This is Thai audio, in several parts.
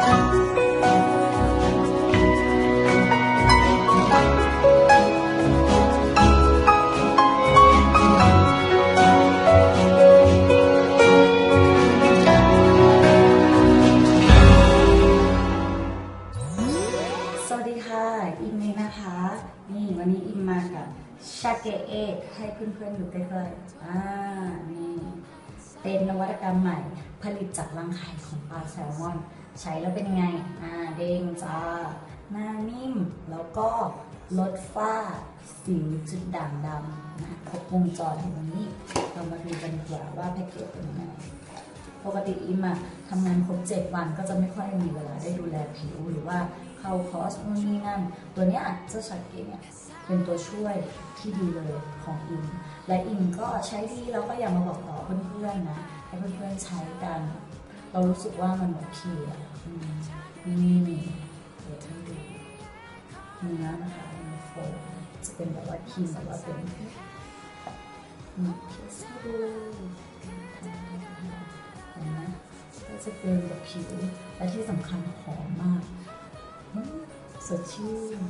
สวัสดีค่ะ อิมเองนะคะ นี่วันนี้อิมมากับชาเกะเอกให้เพื่อนๆดูใกล้ๆอ่านี่เป็นนวัตกรรมใหม่ผลิตจากรังไข่ของปลาแซลมอน ใช้แล้วเป็นยังไง อ่าเด้งจ้า หน้านิ่ม แล้วก็ลดฝ้า สิวจุดด่างดำนะครบวงจรอย่างนี้ เรามาดูกันดีกว่าว่าแพ็กเกจเป็นยังไง ปกติอิมอะทำงานครบเจ็ดวันก็จะไม่ค่อยมีเวลาได้ดูแลผิวหรือว่าเข้าคอสนู่นนี่นั่น ตัวเนี้ยเจ้าชาเกเนี่ยเป็นตัวช่วยที่ดีเลยของอิมและอิมก็ใช้ดีแล้วก็อยากมาบอกต่อเพื่อนๆนะให้เพื่อนๆใช้กัน เรารู้สึกว่ามันโอเคอะอืมนี่เดี๋ยวให้ดูเนื้อนะคะมันโฟมจะเป็นแบบว่าครีมแบบว่าเป็นนี่เทสให้ดูเห็นไหมก็จะเกินกับผิวและที่สำคัญหอมมากสดชื่น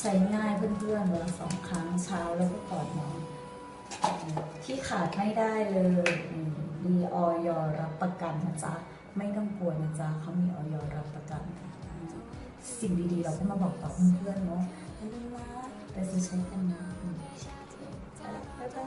ใช้ง่ายเพื่อนๆวันละสองครั้งเช้าแล้วก็ก่อนนอนที่ขาดไม่ได้เลย ประกันนะจ๊ะไม่ต้องกลัวนะจ๊ะเขามีออยรับประกัน สิ่งดีๆ เราก็มาบอกต่อเพื่อนๆเนาะอย่าลืมนะแต่จะใช้กันนะอืมไปละบ๊ายบาย